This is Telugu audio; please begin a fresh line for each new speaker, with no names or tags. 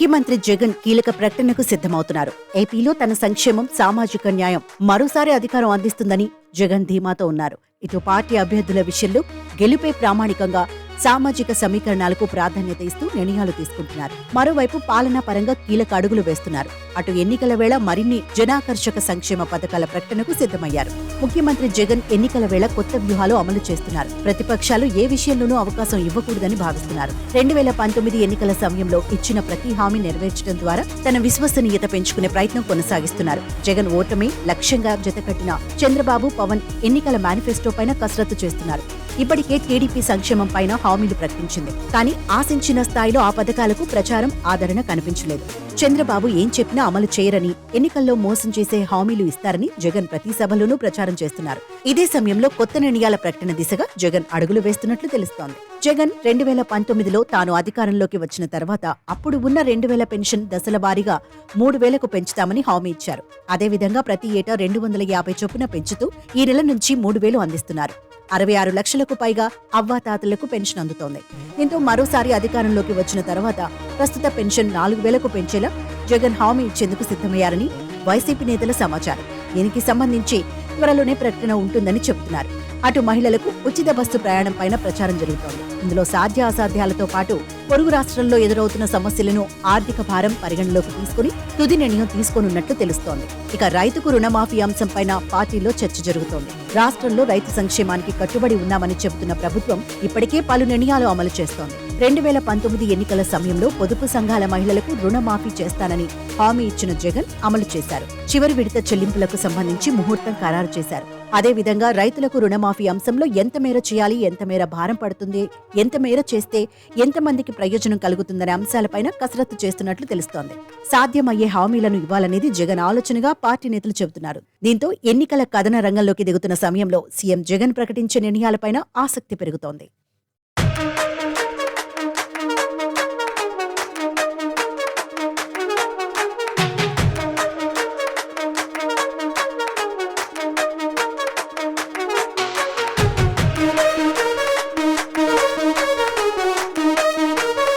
ముఖ్యమంత్రి జగన్ కీలక ప్రకటనకు సిద్ధమవుతున్నారు. ఏపీలో తన సంక్షేమం సామాజిక న్యాయం మరోసారి అధికారం అందిస్తుందని జగన్ ధీమాతో ఉన్నారు. ఇటు పార్టీ అభ్యర్థుల విషయంలో గెలుపే ప్రామాణికంగా సామాజిక సమీకరణాలకు ప్రాధాన్యత ఇస్తూ నిర్ణయాలు తీసుకుంటున్నారు. మరోవైపు పాలనా పరంగా కీలక అడుగులు వేస్తున్నారు. అటు ఎన్నికల వేళ మరిన్ని జనాకర్షక సంక్షేమ పథకాల ప్రకటనకు సిద్ధమయ్యారు. ముఖ్యమంత్రి జగన్ ఎన్నికల వేళ కొత్త వ్యూహాలు అమలు చేస్తున్నారు. ప్రతిపక్షాలు ఏ విషయంలోనూ అవకాశం ఇవ్వకూడదని భావిస్తున్నారు. రెండు వేల పంతొమ్మిది ఎన్నికల సమయంలో ఇచ్చిన ప్రతి హామీ నెరవేర్చడం ద్వారా తన విశ్వసనీయత పెంచుకునే ప్రయత్నం కొనసాగిస్తున్నారు. జగన్ ఓటమి లక్ష్యంగా జతకట్టిన చంద్రబాబు పవన్ ఎన్నికల మేనిఫెస్టో పైన కసరత్తు చేస్తున్నారు. ఇప్పటికే టీడీపీ సంక్షేమం పైన హామీలు ప్రకటించింది. కానీ ఆశించిన స్థాయిలో ఆ పథకాలకు ప్రచారం ఆదరణ కనిపించలేదు. చంద్రబాబు ఏం చెప్పినా అమలు చేయరని ఎన్నికల్లో మోసం చేసే హామీలు ఇస్తారని జగన్ ప్రతి సభలోనూ ప్రచారం చేస్తున్నారు. ఇదే సమయంలో కొత్త నిర్ణయాల ప్రకటన దిశగా జగన్ అడుగులు వేస్తున్నట్లు తెలుస్తోంది. జగన్ రెండు వేల పంతొమ్మిదిలో తాను అధికారంలోకి వచ్చిన తర్వాత అప్పుడు ఉన్న రెండు వేల పెన్షన్ దశల వారీగా మూడు వేలకు పెంచుతామని హామీ ఇచ్చారు. అదేవిధంగా ప్రతి ఏటా రెండు వందల యాభై చొప్పున పెంచుతూ ఈ నెల నుంచి మూడు వేలు అందిస్తున్నారు. అరవై ఆరు లక్షలకు పైగా అవ్వాతాతలకు పెన్షన్ అందుతోంది. దీంతో మరోసారి అధికారంలోకి వచ్చిన తర్వాత ప్రస్తుత పెన్షన్ నాలుగు వేలకు పెంచేలా జగన్ హామీ ఇచ్చేందుకు సిద్ధమయ్యారని వైసీపీ నేతల సమాచారం. దీనికి సంబంధించి త్వరలోనే ప్రకటన ఉంటుందని చెబుతున్నారు. అటు మహిళలకు ఉచిత బస్సు ప్రయాణం పైన ప్రచారం జరుగుతోంది. ఇందులో సాధ్య అసాధ్యాలతో పాటు పొరుగు రాష్ట్రంలో ఎదురవుతున్న సమస్యలను ఆర్థిక భారం పరిగణలోకి తీసుకుని తుది నిర్ణయం తీసుకోనున్నట్లు తెలుస్తోంది. ఇక రైతుకు రుణమాఫీ అంశంపైన పార్టీలో చర్చ జరుగుతోంది. రాష్ట్రంలో రైతు సంక్షేమానికి కట్టుబడి ఉన్నామని చెబుతున్న ప్రభుత్వం ఇప్పటికే పలు నిర్ణయాలు అమలు చేస్తోంది. రెండు వేల పంతొమ్మిది ఎన్నికల సమయంలో పొదుపు సంఘాల మహిళలకు రుణమాఫీ చేస్తానని హామీ ఇచ్చిన జగన్ అమలు చేశారు. చివరి విడత చెల్లింపులకు సంబంధించి ముహూర్తం ఖరారు చేశారు. అదేవిధంగా రైతులకు రుణమాఫీ అంశంలో ఎంత మేర చేయాలి ఎంత మేర భారం పడుతుంది ఎంత మేర చేస్తే ఎంతమందికి ప్రయోజనం కలుగుతుందనే అంశాలపైన కసరత్తు చేస్తున్నట్లు తెలుస్తోంది. సాధ్యమయ్యే హామీలను ఇవ్వాలనేది జగన్ ఆలోచనగా పార్టీ నేతలు చెబుతున్నారు. దీంతో ఎన్నికల కథన రంగంలోకి దిగుతున్న సమయంలో సీఎం జగన్ ప్రకటించే నిర్ణయాలపైన ఆసక్తి పెరుగుతోంది.